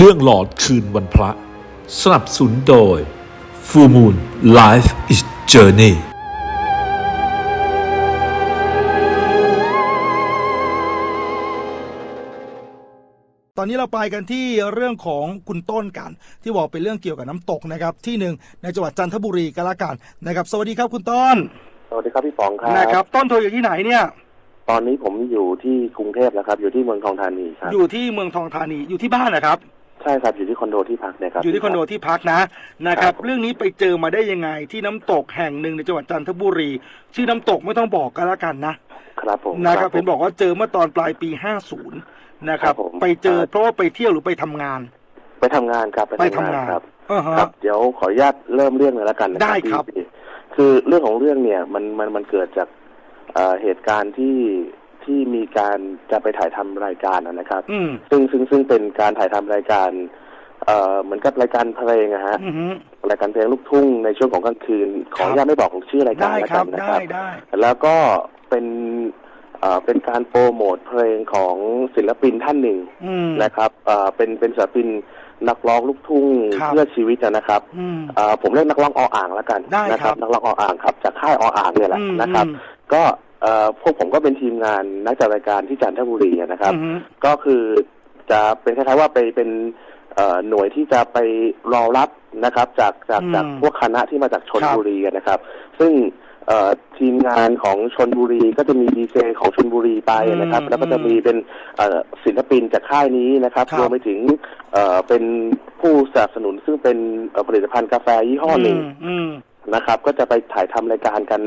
เรื่องหลอนคืนวันพระ สนับสนุนโดย Full Moon Life is Journey ตอนนี้เราไปกันที่เรื่องของคุณต้นกัน ที่บอกเป็นเรื่องเกี่ยวกับน้ำตกนะครับ ที่หนึ่งในจังหวัดจันทบุรีก็แล้วกันนะครับ สวัสดีครับคุณต้นสวัสดีครับพี่ป๋องครับนะครับ ต้นโทรอยู่ที่ไหนเนี่ย ตอนนี้ผมอยู่ที่กรุงเทพแล้วครับ อยู่ที่เมืองทองธานีครับ อยู่ที่เมืองทองธานีอยู่ที่บ้านนะครับใช่ครับอยู่ที่คอนโดที่พักเนี่ยครับอยู่ที่คอนโดที่พักนะนะครับครับ เรื่องนี้ไปเจอมาได้ยังไงที่น้ำตกแห่งหนึ่งในจังหวัดจันทบุรี ชื่อน้ำตกไม่ต้องบอกก็แล้วกันนะครับผมนะครับผมเห็นบอกว่าเจอเมื่อตอนปลายปี50นะครับครับผมไปเจอเพราะว่าไปเที่ยวหรือไปทำงาน ไปทำงานครับไปทำงานครับอ่าฮะครับเดี๋ยวขออนุญาตเริ่มเรื่องเลยแล้วกันนะได้ครับพี่คือเรื่องของเรื่องเนี่ยมันมันมันเกิดจากเอ่อเหตุการณ์ที่ ที่มีการจะไปถ่ายทำรายการนะนะครับอืมซึ่งซึ่งซึ่งเป็นการถ่ายทำรายการ เอ่อเหมือนกับรายการเพลงอะฮะอือฮึรายการเพลงลูกทุ่งในช่วงของกลางคืน ขออนุญาตไม่บอกชื่อรายการได้แล้วครักับนนะได้ครับได้แล้วก็เป็นเอ่อเป็นการโปรโมทเพลงของศิลปินท่านหนึ่งอืมนะครับเอ่อเป็นเป็นศิลปินนักร้องลูกทุ่งครับเพื่อชีวิตนะครับอืมเอ่อผมเรียกนักร้องออ่างแล้วกันได้นะคครัรับบนักร้องออ่างครับจากค่ายออ่างเนี่ยแหละอืมนะครับอืมก็ เอ่อพวกผมก็เป็นทีมงานนักจัดรายการที่จันทบุรีนะครับ อือฮึ ก็คือจะเป็นคล้ายๆว่าไปเป็นเอ่อหน่วยที่จะไปรอรับนะครับ จากจากอืมจากพวกคณะที่มาจากชนครับบุรีกันนะครับ ซึ่งเอ่อทีมงานของชนบุรีก็จะมีดีเจของชนบุรีไปนะครับ อืมแล้วก็จะมีเป็นเอ่อศิลปินจากค่ายนี้นะครับครับ รวมไปถึงเอ่อเป็นผู้สนับสนุนซึ่งเป็นเอ่อผลิตภัณฑ์กาแฟยี่ห้อหนึ่ง มอืม นะครับ ก็จะไปถ่ายทำรายการกัน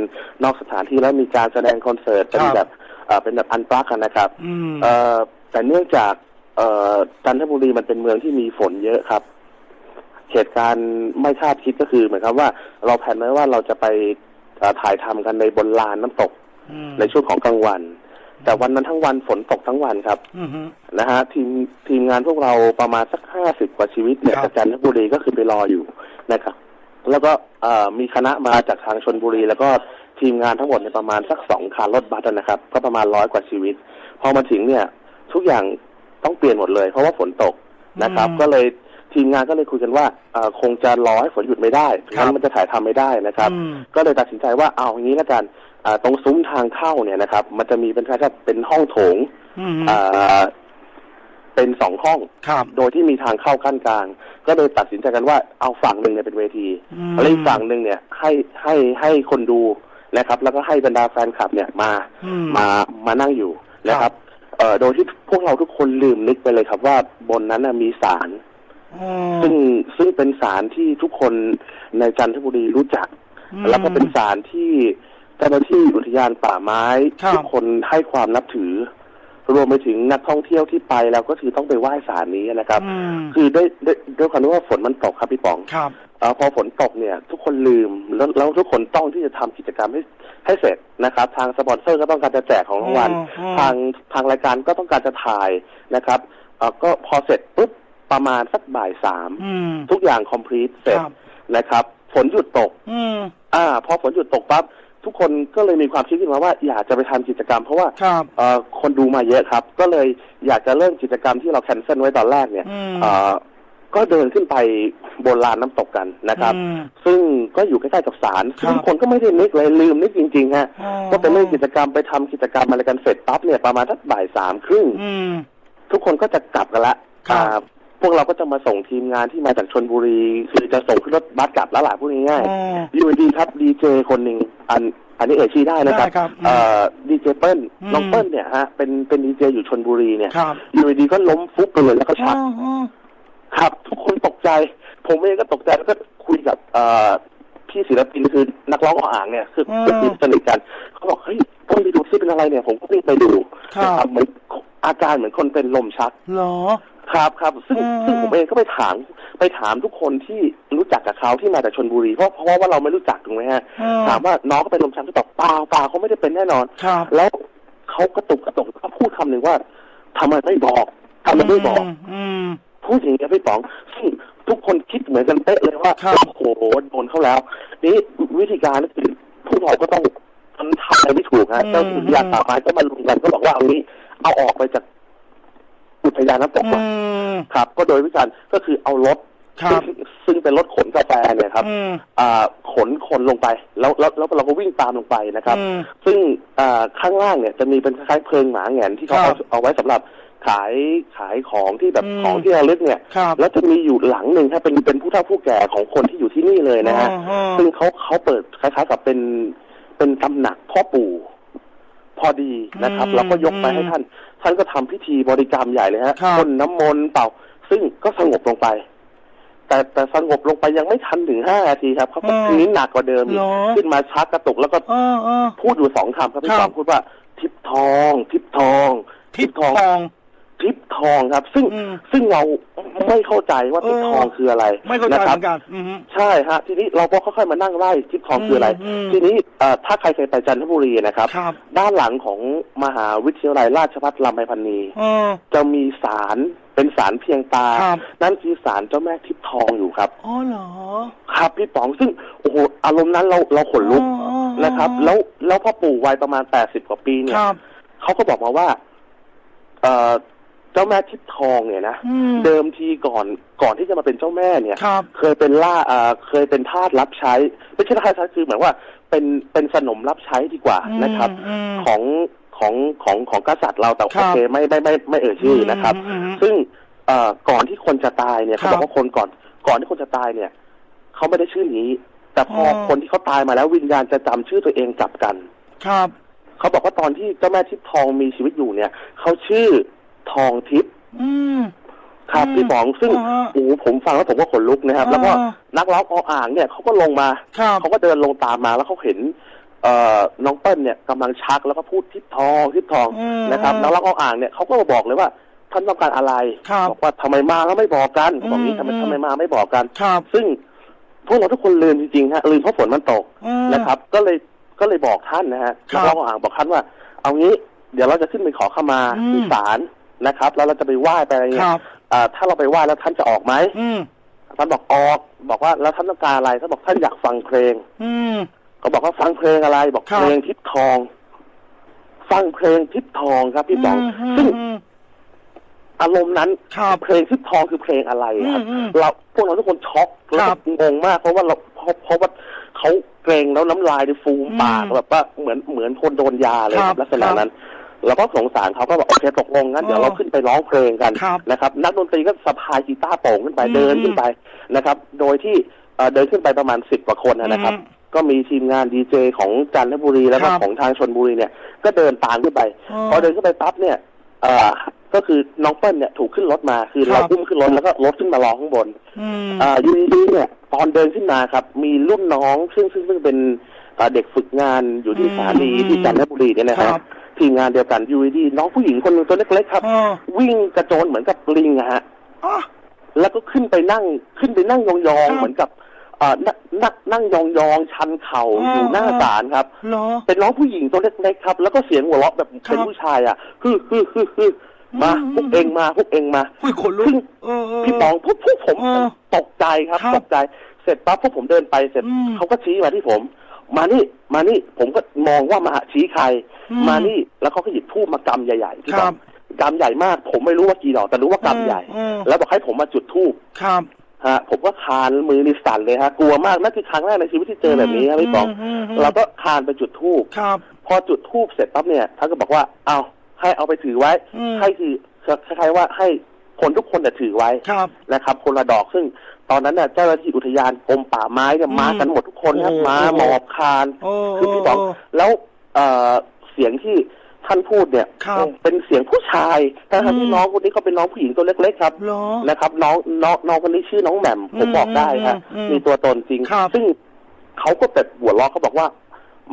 นอกสถานที่แล้วมีการแสดงคอนเสิร์ตเป็นครับแบบเอ่อเป็นแบบอันปลักกันนะครับอืมเอ่อแต่เนื่องจากเอ่อจันทบุรีมันเป็นเมืองที่มีฝนเยอะครับเหตุการณ์ไม่คาดคิดก็คือเหมือนกับว่าเราแผนไว้ว่าเราจะไปเอ่อถ่ายทำกันในบนลานน้ำตกอืมในช่วงของกลางวัน แต่วันนั้นทั้งวันฝนตกทั้งวันครับอือฮึนะฮะทีมทีมงานพวกเราประมาณสักห้าสิบกว่าชีวิตเนี่ยครับจากจันทบุรีก็คือไปรออยู่นะครับ แล้วก็เอ่อมีคณะมาจากทางชนบุรี แล้วก็ทีมงานทั้งหมดเนี่ยประมาณสักสองคันรถบัสนะครับ ก็ประมาณร้อยกว่าชีวิต พอมาถึงเนี่ย ทุกอย่างต้องเปลี่ยนหมดเลย เพราะว่าฝนตกนะครับอืมก็เลยทีมงานก็เลยคุยกันว่าเอ่อคงจะรอให้ฝนหยุดไม่ได้ครับงั้นมันจะถ่ายทำไม่ได้นะครับอืมก็เลยตัดสินใจว่าเอาอย่างนี้แล้วกันอ่าตรงซุ้มทางเข้าเนี่ยนะครับ มันจะมีเป็นคล้ายๆเป็นห้องโถงอืมอ่า เป็นสองห้อง ครับ โดยที่มีทางเข้าขั้นกลาง ก็เลยตัดสินใจกันว่าเอาฝั่งหนึ่งเนี่ยเป็นเวทีอืม แล้วอีกฝั่งหนึ่งเนี่ยให้ให้ให้คนดูนะครับ แล้วก็ให้บรรดาแฟนคลับเนี่ยมา อืม มามานั่งอยู่นะครับเอ่อโดยที่พวกเราทุกคนลืมนึกไปเลยครับว่าบนนั้นน่ะมีศาลอ๋อ ซึ่งซึ่งเป็นศาลที่ทุกคนในจันทบุรีรู้จัก อืมแล้วก็เป็นศาลที่เจ้าหน้าที่อุทยานป่าไม้ ครับ ทุกคนให้ความนับถือ รวมไปถึงนักท่องเที่ยวที่ไปแล้วก็คือต้องไปไหว้ศาลนี้นะครับอืมคือด้วยด้วยด้วยความที่ว่าฝนมันตกครับพี่ป๋องครับเออพอฝนตกเนี่ย ทุกคนลืมแล้วแล้วทุกคนต้องที่จะทำกิจกรรมให้ให้เสร็จนะครับ ทางสปอนเซอร์ก็ต้องการจะแจกของรางวัลอ๋ออ๋อทางทางรายการก็ต้องการจะถ่ายนะครับเออก็พอเสร็จปุ๊บประมาณสักบ่ายสามอืมทุกอย่างคอมพลีทเสร็จครับนะครับ ฝนหยุดตกอืมอ่าพอฝนหยุดตกปั๊บ ทุกคนก็เลยมีความคิดขึ้นมาว่าอยากจะไปทำกิจกรรม เพราะว่าครับเอ่อคนดูมาเยอะครับ ก็เลยอยากจะเริ่มกิจกรรมที่เราแคนเซิลไว้ตอนแรกเนี่ยอืม เอ่อก็เดินขึ้นไปบนลานน้ำตกกันนะครับ อืม ซึ่งก็อยู่ใกล้ๆกับศาลครับ ซึ่งคนก็ไม่ได้นึกเลยลืมนึกจริงๆฮะอ๋อก็ไปเล่นกิจกรรมไปทำกิจกรรมอะไรกันเสร็จปั๊บเนี่ยประมาณสักบ่ายสามครึ่ง อืม ทุกคนก็จะกลับกันละครับ อ่า พวกเราก็จะมาส่งทีมงานที่มาจากชนบุรี คือจะส่งขึ้นรถบัสกลับแล้วล่ะพูดง่ายอ๋อๆอยู่ดีครับดีเจคนหนึ่งอันอันนี้เอ่ยชื่อได้นะครับได้ครับอืมเอ่อดีเจเปิ้ลอืม น้องเปิ้ลเนี่ยฮะเป็นเป็นดีเจอยู่ชนบุรีเนี่ยครับอยู่ดีๆก็ล้มฟุบไปเลยแล้วก็ชักอ๋ออ๋อ ครับ ทุกคนตกใจ ผมเองก็ตกใจแล้วก็คุยกับเอ่อพี่ศิลปินคือนักร้องออ่างเนี่ยคือเป็นทีมสนิทกันเขาบอกเฮ้ยต้องไปดูซิเป็นอะไรเนี่ย ผมก็รีบไปดูครับ นะครับเหมือนอาการเหมือนคนเป็นลมชัก เหรอ ครับครับซึ่งอืมซึ่งผมเองก็ไปถามไปถามทุกคนที่รู้จักกับเขาที่มาจากชนบุรีเพราะเพราะว่าเราไม่รู้จักถูกไหมฮะอืมถามว่าน้องเขาเป็นลมชักหรือเปล่าเปล่าเปล่าเขาไม่ได้เป็นแน่นอนครับแล้วเขากระตุกกระตุกเขาพูดคำหนึ่งว่าทำไมไม่บอกทำไมไม่บอกอืมพูดอย่างนี้ยพี่ป๋องซึ่งทุกคนคิดเหมือนกันเป๊ะเลยว่าครับโอ้โหโดนเขาแล้ว นี่วิธีการก็คือผู้เราก็ต้องมันทำอะไรไม่ถูกฮะอืมเจ้าอุทยานป่าไม้ก็มาลุมกันก็บอกว่าเอางี้เอาออกไปจาก อุอุทยานน้ำตกอืก่อนมครับ ก็โดยวิธีการก็คือเอารถครับซึ่งซึ่งเป็นรถขนกาแฟเนี่ยครับอืมอ่าขนคนลงไป แล้วแล้วแล้วเราก็วิ่งตามลงไปนะครับอืมซึ่งอ่าข้างล่างเนี่ยจะมีเป็นคล้ายๆเพลิงหมาแหงนที่เขาครัเอาบเอาไว้สำหรับขายขายของที่แบบอืมของที่ระลึกเนี่ยครับแล้วจะมีอยู่หลังหนึ่งครับเป็นเป็นผู้เฒ่าผู้แก่ของคนที่อยู่ที่นี่เลยนะฮะอ๋ออ๋อซึ่งเขาเขาเปิดคล้ายๆกับเป็นเป็นตำหนักพ่อปู่พอดีนะครับอืมเราก็ยกไปอืมให้ท่าน ท่านก็ทำพิธีบริกรรมใหญ่เลยฮะครับพ่นน้ำมนต์เป่า ซึ่งก็สงบลงไป แต่แต่สงบลงไปยังไม่ทันถึงห้านาทีครับเขาก็อ๋อทีนี้หนักกว่าเดิมอีกเหรอขึ้นมาชักกระตุกแล้วก็เออเออพูดอยู่สองคำครับพี่ครับสองพูดว่า ทิพย์ทอง ทิพย์ทอง ทิพย์ทอง ทิพย์ทองครับ ซึ่งอืม ซึ่งเราไม่เข้าใจว่าทิพย์ทองคืออะไรไม่เข้าใจนะเหครัมือนกัน อืม ใช่ฮะทีนี้เราก็ค่อยๆมานั่งไล่ทิพย์ทองคืออะไรอืม ทีนี้เอ่อถ้าใครเคยไปจันทบุรีนะครับ ครับ ด้านหลังของมหาวิทยาลัยราชภัฏลำไพพันนี เออ จะมีศาลเป็นศาลเพียงตา ครับ นั่นคือศาลเจ้าแม่ทิพย์ทองอยู่ครับ อ๋อเหรอครับพี่ป๋องซึ่งโอ้โหอารมณ์นั้นเราเราขนลุกอ๋ออ๋อนะครับ แล้วแล้วพ่อปู่วัยประมาณแปดสิบกว่าปีเนี่ยครับ เขาก็บอกมาว่าเอ่อ เจ้าแม่ทิพย์ทองเนี่ยนะอืม เดิมทีก่อนก่อนที่จะมาเป็นเจ้าแม่เนี่ย ครับ เคยเป็นล่าเอ่อเคยเป็นทาสรับใช้ ไม่ใช่ทาสรับใช้คือหมายว่าเป็นเป็นสนมรับใช้ดีกว่านะครับ อืม ของของของของกษัตริย์เราแต่ครัโอบเคไม่ไม่ไม่ไม่เอ่ยชื่อนะครับ อืมอืมซึ่งเอ่อก่อนที่คนจะตายเนี่ยครัเขาบบอกว่าคนก่อนก่อนที่คนจะตายเนี่ยเขาไม่ได้ชื่อนี้ แต่พอออ คนที่เขาตายมาแล้ววิญญาณจะจำชื่อตัวเองกลับกัน ครับ เขาบอกว่าตอนที่เจ้าแม่ทิพย์ทองมีชีวิตอยู่เนี่ยเขาชื่อ ทองทิพย์อืมครับอืมพี่ป๋องซึ่งอ่าฮะโอ้โหผมฟังแล้วผมก็ขนลุกนะครับ แล้วก็อ่านักร้องออ่างเนี่ยเขาก็ลงมาครับเขาก็เดินลงตามมาแล้วเขาเห็น เอ่อน้องเปิ้ลเนี่ยกำลังชักแล้วก็พูดทิพย์ทองทิพย์ทองอืมนะครับนักร้องออ่างเนี่ยเขาก็มาบอกเลยว่าท่านต้องการอะไรครับบอกว่าทำไมมาแล้วไม่บอกกันเขาบอกนี้อืมทำไมอืมทำไมมาไม่บอกกันครับซึ่งพวกเราทุกคนลืมจริงๆฮะลืมเพราะฝนมันตกอืมนะครับ ก็เลยก็เลยบอกท่านนะฮะครับนักร้องออ่างบอกท่านว่า เอางี้ เดี๋ยวเราจะขึ้นไปขอขมาอืมที่ศาล นะครับ แล้วเราจะไปไหว้ไปอะไรคเงี้รัยบอ่าถ้าเราไปไหว้แล้วท่านจะออกไหมอืม ท่านบอกออก บอกว่าแล้วท่านต้องการอะไรท่านบอกท่านอยากฟังเพลง อืม เขาบอกว่าฟังเพลงอะไรบอกครับ เพลงทิพย์ทอง ฟังเพลงทิพย์ทองครับพี่ป๋อง มซึ่งอืมอารมณ์นั้นครับเพลงทิพย์ทองคือเพลงอะไรครับอืมอืมเราพวกเราทุกคนช็อกแล้วครัก็บงงมากเพราะว่าเราเพราะเพราะว่าเขาเกรงแล้วน้ำลายในฟูมอืมปากแบบว่าเหมือนเหมือนคนโดนยาเลยครับลักษณะนั้น เราก็สงสารเขาก็บอกโอเคตกลงงั้นอ๋อเดี๋ยวเราขึ้นไปร้องเพลงกันครับนะครับนักดนตรีก็สะพายกีตาร์โป่งขึ้นไปอืมเดินขึ้นไปนะครับ โดยที่เอ่อเดินขึ้นไปประมาณสิบกว่าคนนะครับอืมก็มีทีมงานดีเจของจันทบุรีแล้วก็ครับของทางชนบุรีเนี่ย ก็เดินตามขึ้นไปอ๋อพอเดินขึ้นไปปั๊บเนี่ยเอ่อก็คือน้องเปิ้ลเนี่ยถูกขึ้นรถมาคือครัเราบอุ้มขึ้นรถแล้วก็รถขึ้นมารอข้างบนอืมอ่าอยูดีๆเนี่ย ตอนเดินขึ้นมาครับ มีรุ่นน้องซึ่งซึ่งซึ่งเป็นเอ่อเด็กฝึกงานอยู่ที่อืมสถานีที่จันทบุรีเนี่ยนะคฮะรับ ทีมงานเดียวกันอยูดีๆน้องผู้หญิงคนหนึงตัวเล็กๆครับ อ๋อวิ่งกระโจนเหมือนกับลิงอะฮะ อ๋อ แล้วก็ขึ้นไปนั่งขึ้นไปนั่งยองครัๆบเหมือนกับเอ่อนั่งนั่งนั่งยองๆ ชันเข่าอ๋อออ ยู่หน้าศาลครับ เหรอ เป็นน้องผู้หญิงตัวเล็กๆครับ แล้วก็เสียงหัวเราะแบบครับเป็นผู้ชายอะฮึฮึฮึฮึมาอืม พวกเองมาพวกเองมาอุ้ยขนลุกซึ่งเออเออพี่ปองพวกพวกผมเออตกใจครับ ครับตกใจ เสร็จปั๊บพวกผมเดินไปเสร็จอืม เขาก็ชี้มาที่ผม มานี่มานี่ผมก็มองว่ามาชี้ใครอืมมานี่แล้วเขาก็หยิบทูบมากำใหญ่ๆที่ครับกำใหญ่มาก ผมไม่รู้ว่ากี่ดอกแต่รู้ว่ากำใหญ่เออแล้วบอกให้ผมมาจุดทูบครับฮะผมก็คานมือนิสั่นเลยฮะกลัวมากนั่นคือครั้งแรกในชีวิตที่เจอแบบนี้ครับพี่ปองมอืมเราก็คานไปจุดทูบครับพอจุดทูบเสร็จปั๊บเนี่ยท่านก็บอกว่าเอาให้เอาไปถือไว้อืมให้คือคล้ายๆว่าให้ คนทุกคนเนี่ยถือไว้ครับนะครับ คนละดอกซึ่ง ตอนนั้นเนี่ยเจ้าหน้าที่อุทยานกรมป่าไม้เนี่ยอืมมากันหมดทุกคนครับโอ้โหมาหมอบคานโอ้คือพี่บอกโแล้วเอ่อเสียงที่ท่านพูดเนี่ยครับเป็นเสียงผู้ชายแต่ทั้งอืที่มน้องคนนี้เขาเป็นน้องผู้หญิงตัวเล็กๆครับเหรอนะครับ น้องน้องน้องคนนี้ชื่อน้องแหม่มผมอืมบอกได้ฮะอืมมีตัวตนจริงครับซึ่งเขาก็แบบหัวเราะเขาบอกว่า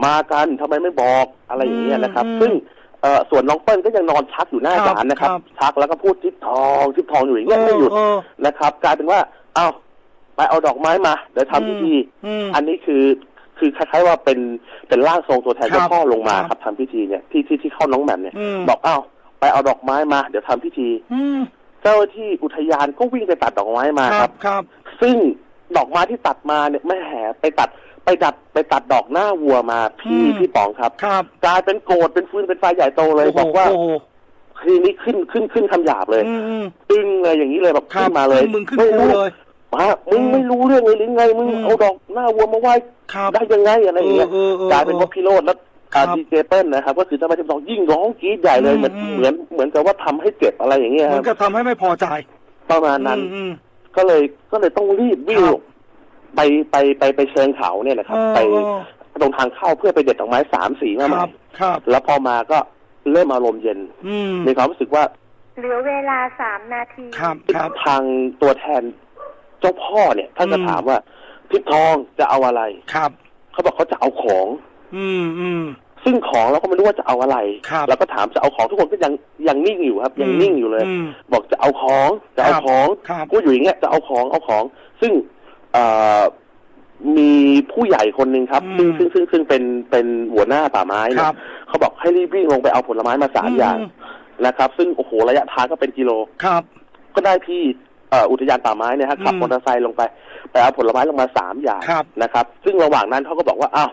มากันทำไมไม่บอกอะไรอย่างเงี้ยนะครับอืมซึ่ง เอ่อส่วนน้องเปิ้ลก็ยังนอนชักอยู่หน้าครับศาลนะครับ ครับชักแล้วก็พูดทิพย์ทองทิพย์ทองอยู่อย่างเงี้ยไม่หยุดเออนะครับ กลายเป็นว่าเอาไปเอาดอกไม้มาเดี๋ยวทำพิธีอืมอันนี้คือคือคล้ายๆว่าเป็นเป็นร่างทรงตัวแทนครับเจ้าพ่อลงมาคครับรับทำพิธีเนี่ยที่ที่ที่เข้าน้องแหม่มเนี่ยอืม บอกอ้าวไปเอาดอกไม้มา เดี๋ยวทำพิธี อืมเจ้าหน้าที่อุทยานก็วิ่งไปตัดดอกไม้มาคครัรับ บครับ ซึ่งดอกไม้ที่ตัดมาเนี่ยไม่แห่ไปตัด ไปตัดไปตัดดอกหน้าวัวมาพี่อืม พี่ป๋องครับ ครับกลายเป็นโกรธเป็นฟืนเป็นไฟใหญ่โตเลยโอ้โหบอกว่าโอ้โหทีนี้ขึ้นขึ้นขึ้นคำหยาบเลยอืมอืมตึงเลยอย่างนี้เลยแบบครัขึ้บนมาเลยมึงขึ้นไม่กูรู้เลย มามึงอืมไม่รู้เรื่องเลยหรือไงมึงอืม เอาดอกหน้าวัวมาไหว้ครับได้ยังไงอะไรอย่างเงี้ยเออเออเออ กลายเป็นว่าพี่โรดแล้วครับดีเจเปิ้ลนะครับ ก็คือเจ้าแม่ทิพย์ทองยิ่งร้องกรี๊ดใหญ่เลยเหมือนอืม เหมือนเหมือนกับว่าทำให้เจ็บอะไรอย่างเงี้ยเหคมืรัอบนกับทำให้ไม่พอใจประมาณนั้น อืมอืมก็เลยก็เลยต้องรีบวิ่งครับ ไปไปไปไปเชิงเขาเนี่ยนะครับเออไปเออตรงทางเข้าเพื่อไปเด็ดดอกไม้สามสีมาใหคม่รับครับแล้วพอมาก็เริ่มอารมณ์เย็นอืมมีความรู้สึกว่า เหลือเวลาสามนาทีครับครับทางตัวแทนเจ้าพ่อเนี่ยท่านก็อืมถามว่าทิพย์ทองจะเอาอะไรครับ เขาบอกเขาจะเอาของ อืมอืมซึ่งของเราก็ไม่รู้ว่าจะเอาอะไรครับแล้วก็ถามจะเอาของทุกคนก็ยังยังนิ่งอยู่ครับ ยังนิ่งอยู่เลยอืมบอกจะเอาของจะเอาครับของครับพูดอยู่อย่างเงี้ยจะเอาของเอาของ ซึ่งเอ่อ มีผู้ใหญ่คนหนึ่งครับอืซึ่งมซึ่งซึ่งซึ่งเป็นเป็นหัวหน้าป่าไม้คเนี่รัยบ เขาบอกให้รีบวิ่งลงไปเอาผลไม้มาสามอย่างอืมนะครับ ซึ่งโอ้โหระยะทางก็เป็นกิโล ครับ ก็ได้ที่เอ่ออุทยานป่าไม้เนี่ยฮะขับอืมมอเตอร์ไซค์ลงไปไปเอาผลไม้ลงมาสามอย่างครับนะครับ ซึ่งระหว่างนั้นเขาก็บอกว่าอ้าว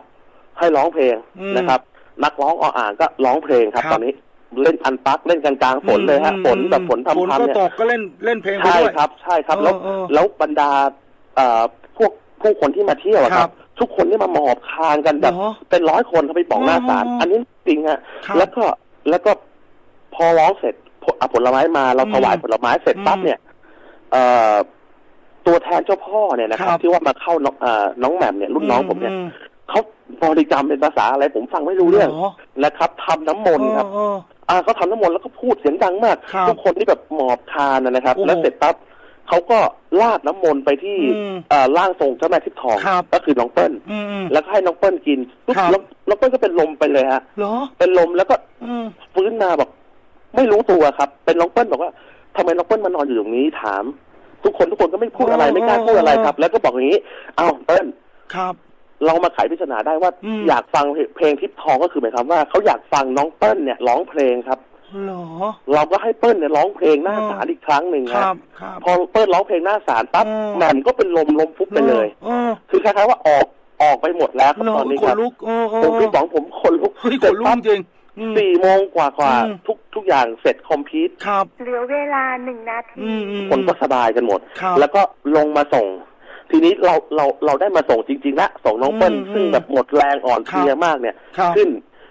ให้ร้องเพลงอืมนะครับ นักร้องออ่างก็ร้องเพลงครับ ครับ ตอนนี้เล่นอันปักเล่นกลางกลางๆฝนเลยฮะอืมฝนแบบฝนฝนทำก็ทำเนี่ย ตกก็เล่นเล่นเพลงไปใช่ด้วย ครับใช่ครับแล้วเออเออแล้วบรรดาเอ่อพวกผู้คนที่มาเที่ยวอะคครัรับบ ทุกคนที่มาหมอบคานกันแบบเหรอเป็นร้อยคนเขาไปบอกหน้าศาลอ๋ออัอันนี้จริงฮะครับแล้วก็แล้วก็พอร้องเสร็จผลเอาผลไม้มาเราอืมถวายผลไม้เสร็จปั๊บอืมเนี่ยเอ่อตัวแทนเจ้าพ่อเนี่ยนะครัครับบที่ว่ามาเข้าน้องเอ่อน้องแหม่มเนี่ยรุ่นน้องผมเนี่ยมเขาบริกรรมเป็นภาษาอะไรผมฟังไม่รู้เรื่องเหรอนะครับทำน้ำมนต์ครับ เออ อ่าเขาทำน้ำมนต์แล้วก็พูดเสียงดังมาก ครับทุกคนที่แบบหมอบคานนะนะครับ โอ้โห แล้วเสร็จปั๊บ เขาก็ลาดน้ำมนต์ไปที่อืมเอ่อร่างทรงเจ้าแม่ทิพย์ทอง ครับ ก็คือน้องเปิ้ลอืมอืม แล้วก็ให้น้องเปิ้ลกินปุ๊บครับแล้วน้องเปิ้ลก็เป็นลมไปเลยฮะ เหรอ เป็นลมแล้วก็อืม ฟื้นมาบอกไม่รู้ตัวครับ เป็นน้องเปิ้ลบอกว่าทำไมน้องเปิ้ลมานอนอยู่ตรงนี้ถาม ทุกคนทุกคนก็ไม่พูดอะไรอ๋อไม่กล้าพูดอะไรครับ แล้วก็บอกอย่างนี้อ้าวเปิ้ล ครับ เรามาไขปริศนาได้ว่าอืม อยากฟังเพลงทิพย์ทองก็คือหมายความว่าเขาอยากฟังน้องเปิ้ลเนี่ยร้องเพลงครับ เหรอ เราก็ให้เปิ้ลเนี่ยร้องเพลงหน้าอ๋อศาลอีกครั้งหนึ่งคฮะรับครับพอเปิ้ลร้องเพลงหน้าศาลปั๊บอ๋อแหม่มก็เป็นลมลมฟุบไปเลย เออคือคล้ายๆว่าออกออกไปหมดแล้วครับเหรอตอนนี้ขคนรับลุกเออเออผมพี่ป๋องผมคนลุกเฮ้ยขเสร็นจลุกปั๊บจริงอืม สี่โมงกว่ากว่าอืม ทุกทุกอย่างเสร็จคอมพิวต์ครับ เหลือเวลาหนึ่งนาทีอืมอืม คนก็สบายกันหมด ครับ แล้วก็ลงมาส่ง ทีนี้เราเราเราได้มาส่งจริงๆละส่งน้องเปิ้ลอืมซึ่งแบบหมดแรงอ่อนเพลียครับมากเนี่ย ครับ ขึ้น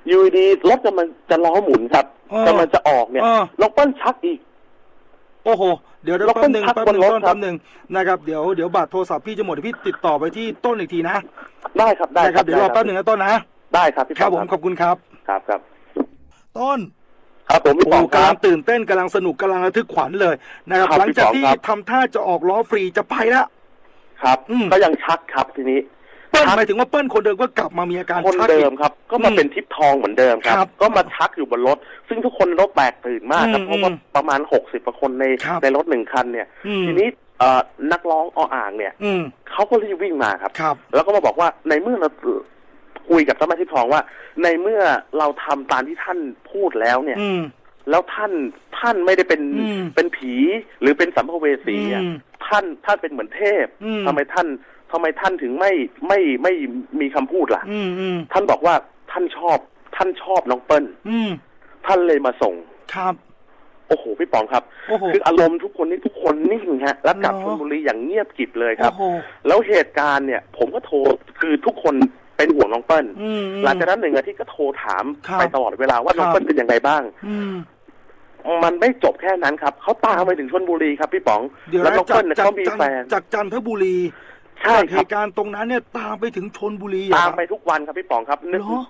อยูดีๆรถกำลังจะล้อหมุนครับเออกำลังจะออกเนี่ยเออ น้องเปิ้ลชักอีก โอ้โห เดี๋ยวเดี๋ยวเราแป๊บหนึ่งเพิ่งพักแป๊บหนึ่งบนรถต้นครับ แป๊บหนึ่งนะครับ เดี๋ยวเดี๋ยวบัตรโทรศัพท์พี่จะหมดเดี๋ยวพี่ติดต่อไปที่ต้นอีกทีนะได้ครับได้นะครับ เดี๋ยวรอแป๊บหนึ่งนะต้นนะ ได้ครับพี่ครับป๋ผองมขอบคุณครับ ครับครับ ต้น ครับผมพี่โอ้ป๋องคกำรัลับ งตื่นเต้นกำลังสนุกกำลังระทึกขวัญเลยนะครับ ครับหลังจากพี่ที่ป๋องครับ ทำท่าจะออกล้อฟรีจะไปแล้ว ครับ อืม ก็ยังชักครับทีนี้ เปิ้ลชักหมายถึงว่าเปิ้ลคนเดิมก็กลับมามีอาการคนชักเดิอีมก ครับ ก็มาอืมเป็นทิพย์ทองเหมือนเดิมครัครับ บ ก็มาชักอยู่บนรถ ซึ่งทุกคนในรถแตกตื่นมากครับอืมเพราะว่าประมาณหกสิบกว่าคนในครับ ในรถหนึ่งคันเนี่ย อืมทีนี้เอ่อนักร้องออ่างเนี่ยอืมเขาก็รีบวิ่งมาครับ ครับ แล้วก็มาบอกว่าในเมื่อเราคุยกับเจ้าแม่ทิพย์ทองว่า ในเมื่อเราทำตามที่ท่านพูดแล้วเนี่ย อืม แล้วท่านท่านไม่ได้เป็นอืมเป็นผีหรือเป็นสัมภเวสีอะอืมท่านท่านเป็นเหมือนเทพอืมทำไมท่าน ทำไมท่านถึงไม่ไม่ไม่มีคำพูดล่ะอืมอืมท่านบอกว่าท่านชอบ ท่านชอบน้องเปิ้ลอืมท่านเลยมาส่งครับ โอ้โหพี่ป๋องครับโอ้โหคืออารมณ์ทุกคนนี่ทุกคนนิ่งฮะแล้วกลับเหรชอลบุรีอย่างเงียบกริบเลยครับโอ้โหแล้วเหตุการณ์เนี่ย ผมก็โทรคือทุกคนเป็นห่วงน้องเปิ้ลอืมอืมหลังจากนั้นหนึ่งอาทิตย์ก็โทรถามครับไปตลอดเวลาว่าน้องครับเปิ้ลเป็นยังไงบ้างอืมมันไม่จบแค่นั้นครับ เขาตามไปถึงชลบุรีครับพี่ป๋องเดี๋ยวแล้วนะน้องจากเปิ้ลเนี่ยจากเขามีจันแฟนจากจันทบุรี ใช่จากคเหรับตุการณ์ตรงนั้นเนี่ยตามไปถึงชนบุรีตามอะไปทุกวันครับพี่ป๋องครับนึก เหรอ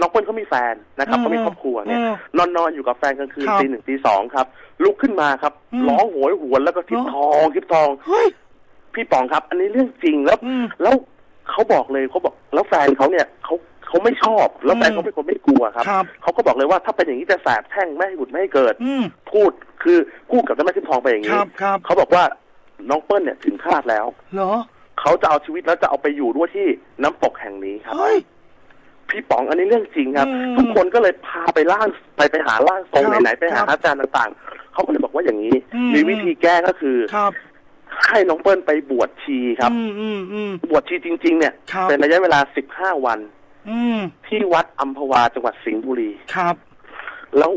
น้องเปิ้ลเขามีแฟนนะครับอืมเขามีครอบครัวเนี่ยอืมนอนนอนอยู่กับแฟนกลางคืนครับตีหนึ่งตีสองครับ ลุกขึ้นมาครับอืมร้องโหยหวนแล้วก็ทิพเหรอ ทองทิพทอง เฮ้ย พี่ป๋องครับ อันนี้เรื่องจริงแล้ว อืมแล้วเขาบอกเลยเขาบอก แล้วแฟนเขาเนี่ยเขาเขาไม่ชอบ แล้วแฟนอืมเขาเป็นคนไม่กลัวครับครับ เขาก็บอกเลยว่าถ้าเป็นอย่างนี้จะแสบแช่งไม่ให้หุดไม่ให้เกิด อืม พูดคือพูดกับเจ้าแม่ทิพทองไปอย่างคนี้รับครับ เขาบอกว่าน้องเปิ้ลเนี่ยถึงคาดแล้ว เหรอ เขาจะเอาชีวิตแล้วจะเอาไปอยู่ด้วยที่น้ำตกแห่งนี้ครับเฮ้ยพี่ป๋องอันนี้เรื่องจริงครับอืมทุกคนก็เลยพาไปล่างไปไปหาล่างทรงครับไหนๆไปหาครับอาจารย์ต่างๆ เขาก็เลยบอกว่าอย่างนี้อืมมีวิธีแก้ก็คือครับให้น้องเปิ้ลไปบวชชีครับอืมอืมอืมบวชชีจริง ๆ เนี่ยครับเป็นระยะเวลา15วันอืมที่วัดอัมพวาจังหวัดสิงห์บุรีครับ แล้ว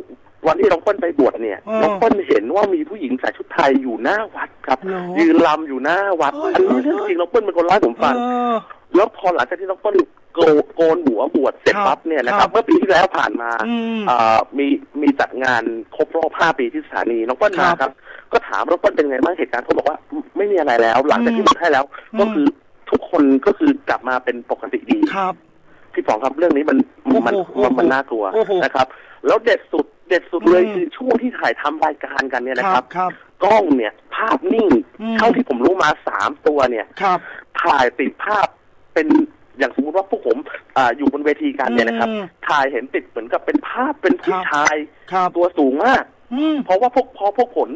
วันที่น้องเปิ้ลไปบวชเนี่ยเออน้องเปิ้ลเห็นว่ามีผู้หญิงใส่ชุดไทยอยู่หน้าวัดครับ เหรอยืนลำอยู่หน้าวัดเฮ้ย อันนี้เฮ้ยเรื่องจริงน้องเปิ้ลเป็นคนเล่าให้ผมฟัง เออ แล้วพอหลังจากที่น้องเปิ้ลโกนโกนหัวบวชเสร็จครับปั๊บเนี่ยนะคครัรับบเมื่อปีที่แล้วผ่านมาอืมเอ่อมีมีจัดงานครบรอบ 5 ปีที่สถานีน้องเปิ้ลมาครับครับ ก็ถามน้องเปิ้ลเป็นไงบ้างเหตุการณ์เขาบอกว่าไม่มีอะไรแล้ว หลังจากที่บวชให้แล้วอืมก็คือทุกคนก็คือกลับมาเป็นปกติดี ครับ พี่ป๋องครับเรื่องนี้มันโอ้โหมันโอ้โหมันมันน่ากลัวโอ้โหนะครับ แล้วเด็ดสุดเด็ดสุดเลยอืมคือช่วงที่ถ่ายทำรายการกันเนี่ยคนะครัรับบครับกล้องเนี่ยภาพนิ่งอืมเท่าที่ผมรู้มาสามตัวเนี่ยครับ ถ่ายติดภาพเป็นอย่างสมมติว่าพวกผมอ่าอยู่บนเวทีกันเนี่ยนะครับอืมถ่ายเห็นติดเหมือนกับเป็นภาพเป็นผู้ครับชายครับตัวสูงมากอืมเพราะว่าพวกพอพวกผล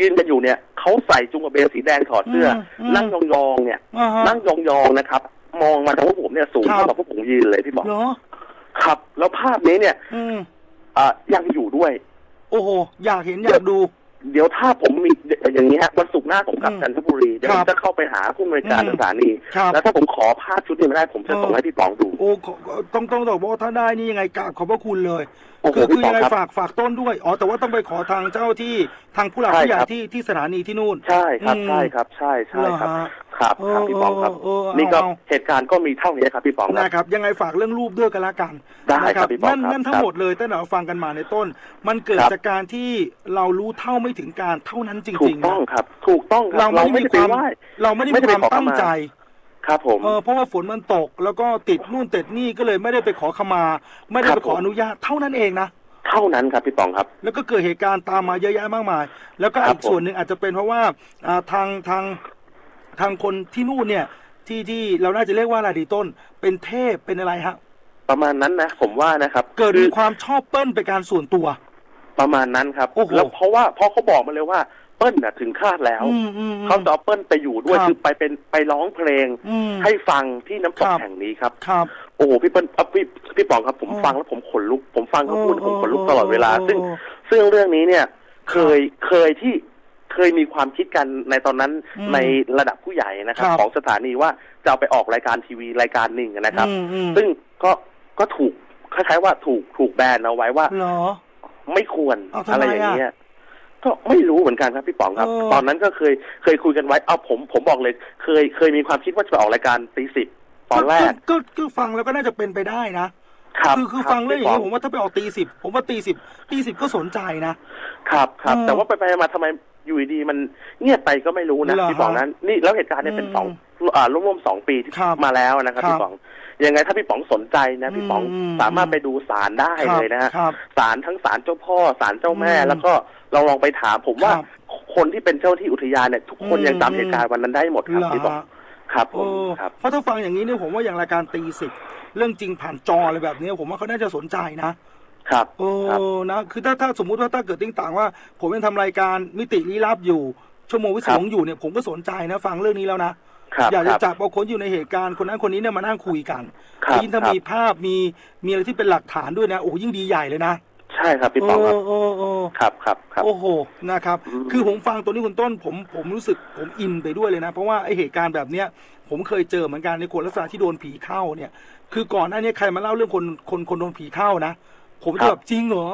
ยืนกันอยู่เนี่ยเขาใส่จุงกระเบนสีแดงถอดเสื้ออมอืมนั่งยองๆเนี่ยอ่าฮะนั่งยองๆนะครับ มองมาทางพวกผมเนี่ยสูงครับเท่ากับพวกผมยืนเลยพี่บอกเหรอครับ แล้วภาพนี้เนี่ย อืมอ่ายังอยู่ด้วย โอ้โห อยากเห็นอยากดู เดี๋ยวถ้าผมมีอย่างนี้ฮะวันศุกร์หน้าผมกลับอืมจันทบุรีเดี๋ยวผครัมบจะเข้าไปหาผู้อำนวยการอืมสถานี ครับ แล้วถ้าผมขอภาพชุดนี้ไม่ได้ผมจะเออส่งให้พี่ป๋องดู โอ้ขอต้องต้องบอกว่าถ้าได้นี่ยังไงกราบขอบพระคุณเลย โอ้โหคือพี่คือป๋อยังงไงครับ ฝากฝากต้นด้วยอ๋อแต่ว่าต้องไปขอทางเจ้าที่ทางผู้หลักใช่ผู้ใหญ่ครับ ที่ที่สถานีที่นู่น ใช่ครับอืม ใช่ครับ ใช่ใช่ครับ เหรอฮะ ครับครับพี่ป๋องครับเออเออเออนี่ก็เอา เหตุการณ์ก็มีเท่านี้ครับพี่ป๋องครับ นะครับยังไงฝากเรื่องรูปด้วยกันละกันได้นะครับพี่ปอนั่นครับนั่นทั้งหมดเลยตั้งแต่เราฟังกันมาในต้น มันเกิดครับ จากการที่เรารู้เท่าไม่ถึงการเท่านั้นจถูริกงๆต้องนะครับ ถูกต้องคเรารับไม่ได้มีไปความไหว้เราไม่ได้ไม่มีได้ความไปขอตั้งขมาใจครับผม เออเพราะว่าฝนมันตก แล้วก็ติดนู่นติดนี่ก็เลยไม่ได้ไปขอขมา ไม่ได้ครัไปบขอผม อนุญาตเท่านั้นเองนะ เท่านั้นครับพี่ป๋องครับ แล้วก็เกิดเหตุการณ์ตามมาเยอะแยะมากมาย แล้วก็ครับอีกส่วนหนึ่งอาจจะเป็นเพราะว่าอ่าทางทาง ทางคนที่นู่นเนี่ยที่ที่เราน่าจะเรียกว่าอะไรดีต้น เป็นเทพเป็นอะไรฮะประมาณนั้นนะผมว่านะครับ เกิดคืมีอความชอบเปิ้ลเป็นการส่วนตัว ประมาณนั้นครับโอ้โหแล้วเพราะว่าเพราะเขาบอกมาเลยว่าเปิ้ลน่ะถึงคาดแล้วอืมอืมอืมเขาจะเอาเปิ้ลไปอยู่ด้วยครับคือไปเป็นไปร้องเพลงอืมให้ฟังที่น้ำตกครับแห่งนี้ครับครับโอ้โหพี่เปิ้ลเอ่อพี่พี่ป๋องครับผมโอ้ฟังแล้วผมขนลุก ผมฟังเขาพูดโอ้ผมขนลุกโอ้ตลอดเวลาโอ้ซึ่งโอ้ซึ่งเรื่องนี้เนี่ย เคยเคยที่ เคยมีความคิดกันในตอนนั้นอืมในระดับผู้ใหญ่นะครับ ครับของสถานีว่าจะเอาไปออกรายการทีวีรายการหนึ่งนะครับ อืมอืม ซึ่งก็ก็ถูกคล้ายๆว่าถูกถูกแบนเอาไว้ว่า เหรอ ไม่ควรเอาทำไมอะไรอย่างเงี้ยก็ไม่รู้เหมือนกันครับพี่ป๋องครับ เออ ตอนนั้นก็เคยเคยคุยกันไว้เอาผมผมบอกเลย เคยเคยมีความคิดว่าจะไปออกรายการตีสิบตอนแรกก็ก็ฟังแล้วก็น่าจะเป็นไปได้นะ ครับคือคือรับฟังเรื่องอย่างนี้พี่ผมว่าถ้าไปออกตีสิบผมว่าตีสิบตีสิบก็สนใจนะ ครับครับ เออแต่ว่าไปไปมาทำไม อยู่ดีๆมันเงียบไปก็ไม่รู้นะเหรอพี่ป๋องนั้น นี่แล้วเหตุการณ์เนี่ยเป็นอืมสองอ่าร่วมๆสองปีที่ครับมาแล้วนะครับครับพี่ป๋องยังไงถ้าพี่ป๋องสนใจนะพี่ป๋องอืม สามารถไปดูศาลได้ครับเลยนะฮะครับ ศาลทั้งศาลเจ้าพ่อศาลเจ้าแม่ อืมแล้วก็เราลองไปถามผมว่าครับคนที่เป็นเจ้าที่อุทยานเนี่ยทุกคนอืม ยังจำเหตุการณ์วันนั้นได้หมดครับเหรอพี่ป๋องฮะครับผโอ้มครับ เพราะถ้าฟังอย่างนี้เนี่ยผมว่าอย่างรายการตีสิบเรื่องจริงผ่านจออะไรแบบนี้ผมว่าเขาน่าจะสนใจนะ ครับโอ้ครับ นะคือถ้าถ้าสมมุติว่าถ้าเกิดติ้งต่างว่า ผมยังทำรายการมิติลี้ลับอยู่ ชั่วโมงวิสครับงอยู่เนี่ยผมก็สนใจนะฟังเรื่องนี้แล้วนะครับอยากคจะรับ จับเอาคนอยู่ในเหตุการณ์คนนั้นคนนี้เนี่ยมานั่งคุยกันครับยิ่งถ้าครับ มีภาพมีมีอะไรที่เป็นหลักฐานด้วยนะโอ้ยิ่งดีใหญ่เลยนะใช่ครับพี่ป๋องครับ โอ้โอ้ครับครับครับ โอ้โหนะครับ อืม คือผมฟังตัวนี้คุณต้นผมผมรู้สึกผมอินไปด้วยเลยนะ เพราะว่าไอเหตุการณ์แบบเนี้ยผมเคยเจอเหมือนกันในคนลักษณะที่โดนผีเข้าเนี่ย คือก่อนหน้านี้ใครมาเล่าเรื่องคนคนคนโดนผีเข้านะ ผมจะแบบจริงเหรอ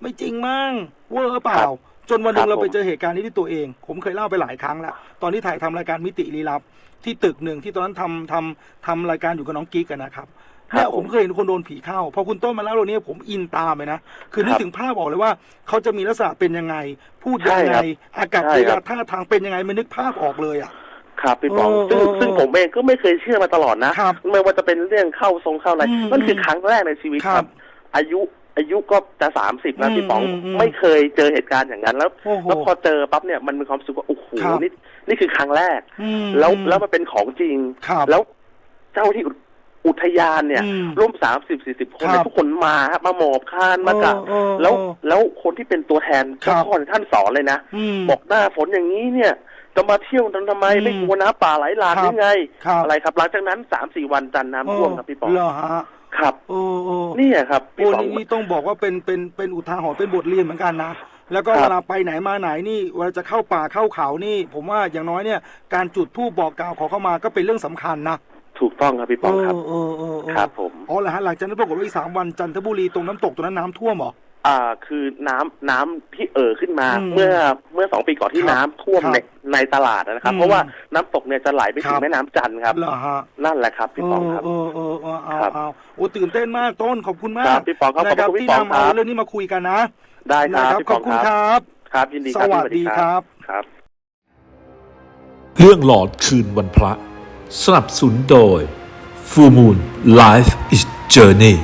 ไม่จริงมั้งเวอร์เปล่า จนวันหนึ่งเราไปเจอเหตุการณ์นี้ที่ตัวเอง ผมเคยเล่าไปหลายครั้งแล้ว ตอนที่ถ่ายทำรายการมิติลี้ลับ ที่ตึกหนึ่งที่ตอนนั้นทำทำทำรายการอยู่กับน้องกิ๊กกันนะครับเนี่ยผมเคยเห็นคนโดนผีเข้าพอคุณต้นมาเล่าเรื่องนี้ผมอินตามเลยนะคือนึกถึงภาพออกเลยว่าเขาจะมีลักษณะเป็นยังไง พูดยังไงอากาศกิริยาท่าทางเป็นยังไงมันนึกภาพออกเลยอะ ครับพี่ป๋องเออซึ่งเออซึ่งผมเองก็ไม่เคยเชื่อมาตลอดนะครับไม่ว่าจะเป็นเรื่องเข้าทรงเข้าอะไรอืมมันคือครั้งแรกในชีวิตคครัรับ บ อายุ อายุก็จะสามสิบแล้วพี่ป๋องอืมอืมไม่เคยเจอเหตุการณ์อย่างนั้น แล้วโอ้โหแล้วพอเจอปั๊บเนี่ยมันมีความรู้สึกว่าโอ้โหครับนี่นี่คือครั้งแรกอืมแล้วแล้วมันเป็นของจริงครับแล้วเจ้าที่อุอุทยานเนี่ยอืมร่วมสามสิบสี่สิบคนครัเนี่ยบทุกคนมาฮะมาหมอบคานมากราบเออเออแล้วเออแล้วคนที่เป็นตัวแทนครัเจ้าบพ่อเนี่ยท่านสอนเลยนะอืมบอกหน้าฝนอย่างนี้เนี่ยจะมาเที่ยวกันทำไมอืมไม่กลัวน้ำป่าไหลหลากครับหรือไงครับอะไรครับ หลังจากนั้นสามสี่วันจันทร์น้ำท่วมครับพี่ปองเหรอฮะ ครับโอ้โอ้นี่ครับพี่โอ้ปอง นี่นี่ต้องบอกว่าเป็นเป็นเป็นอุทาหรณ์เป็นบทเรียนเหมือนกันนะ แล้วก็ครับ เวลาไปไหนมาไหนนี่เวลาจะเข้าป่าเข้าเขานี่ ผมว่าอย่างน้อยเนี่ย การจุดธูปบอกกล่าวขอเข้ามาก็เป็นเรื่องสำคัญนะถูกต้องครับพี่ปองครับ เออเออเออเออครับผม อ๋อเหรอฮะหลังจากนั้นปรากฏว่าอีกสามวันจันทบุรีตรงน้ำตกตรงนั้นน้ำท่วมเหรอ อ่าคือน้ำน้ำที่เอ่อขึ้นมา อืมเมื่อเมื่อสองปีก่อนที่ครับน้ำท่วมครับในในตลาดนะครับ อืมเพราะว่าน้ำตกเนี่ยจะไหลไปถึครังบ แม่น้ำจันทร์ครับ เหรอฮะนั่นแหละครับพี่เอปองอครับ เออเออเออเอาครับเอาโอ้ตื่นเต้นมากต้นขอบคุณมาครักบพี่ปองครับนะครัขอบคุณพี่ที่ปองนำเอาครับ เรื่องนี้มาคุยกันนะได้ครับนะพี่ขปออบงคุณคครับ รับ ครับ ยินดีสครับวัสพี่ดีครับ ครับ เรื่องหลอนคืนวันพระ สนับสนุนโดย Full Moon Life is Journey